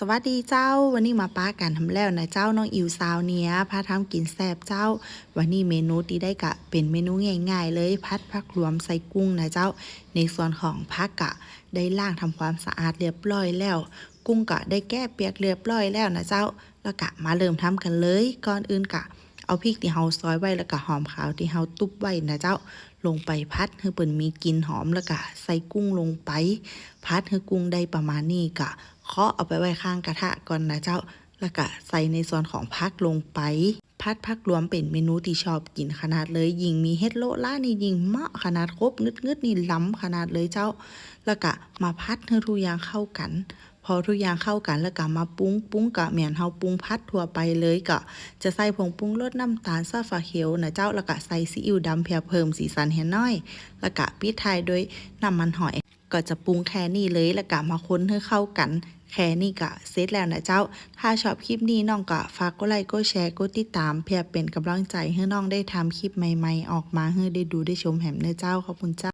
สวัสดีเจ้า วันนี้มาป้ากันทำแล้วนะเจ้าน้องอิวซาวเนี้ยพาทำกินแซ่บเจ้า วันนี้เมนูที่ได้กะเป็นเมนูง่ายๆ เลยพัดผักรวมใส่กุ้งนะเจ้า ในส่วนของผักกะ ได้ล้างทำความสะอาดเรียบร้อยแล้ว กุ้งกะได้แก้เปียกเรียบร้อยแล้วนะเจ้า แล้วกะมาเริ่มทำกันเลย ก่อนอื่นกะ เอาพริกที่เฮาซอยไว้แล้วก็หอมขาวที่เฮาตุบไว้นะเจ้าลงไปพัดให้เปิ่นมีกลิ่นหอมแล้วก็ใส่กุ้งลงไป พัดให้กุ้งได้ประมาณนี้ก็เคาะเอาไปไว้ข้างกระทะก่อนนะเจ้าแล้วก็ใส่ในส่วนของพักลงไป พัดพักรวมเป็นเมนูที่ชอบกินขนาดเลย ยิงมีเฮ็ดโลล่านี่ยิงเหมาะขนาดครบงึดงึดๆนี่ล้ำขนาดเลยเจ้า แล้วก็มาพัดให้ทุกอย่างเข้ากัน พอทุกอย่างเข้ากันแล้วก็มาปรุงปรุงกะเหมียนเฮาปรุงพัดทั่วไปเลยก็จะใส่ผงปรุงรสน้ำตาลซาฝาเขียวนะเจ้าแล้วก็ใส่ซีอิ๊วดำเพื่อเพิ่มสีสันให้น้อย แล้วก็ปิดท้ายด้วยน้ำมันหอย ก็จะปรุงแค่นี้เลยแล้วก็มาค้นให้เข้ากัน แค่นี้ก็เสร็จแล้วนะเจ้า ถ้าชอบคลิปนี้น้องก็ฝากกดไลค์กดแชร์กดติดตาม เพื่อเป็นกำลังใจให้น้องได้ทำคลิปใหม่ ๆ ออกมาให้ได้ดูได้ชมแหมเนื้อเจ้าขอบคุณเจ้า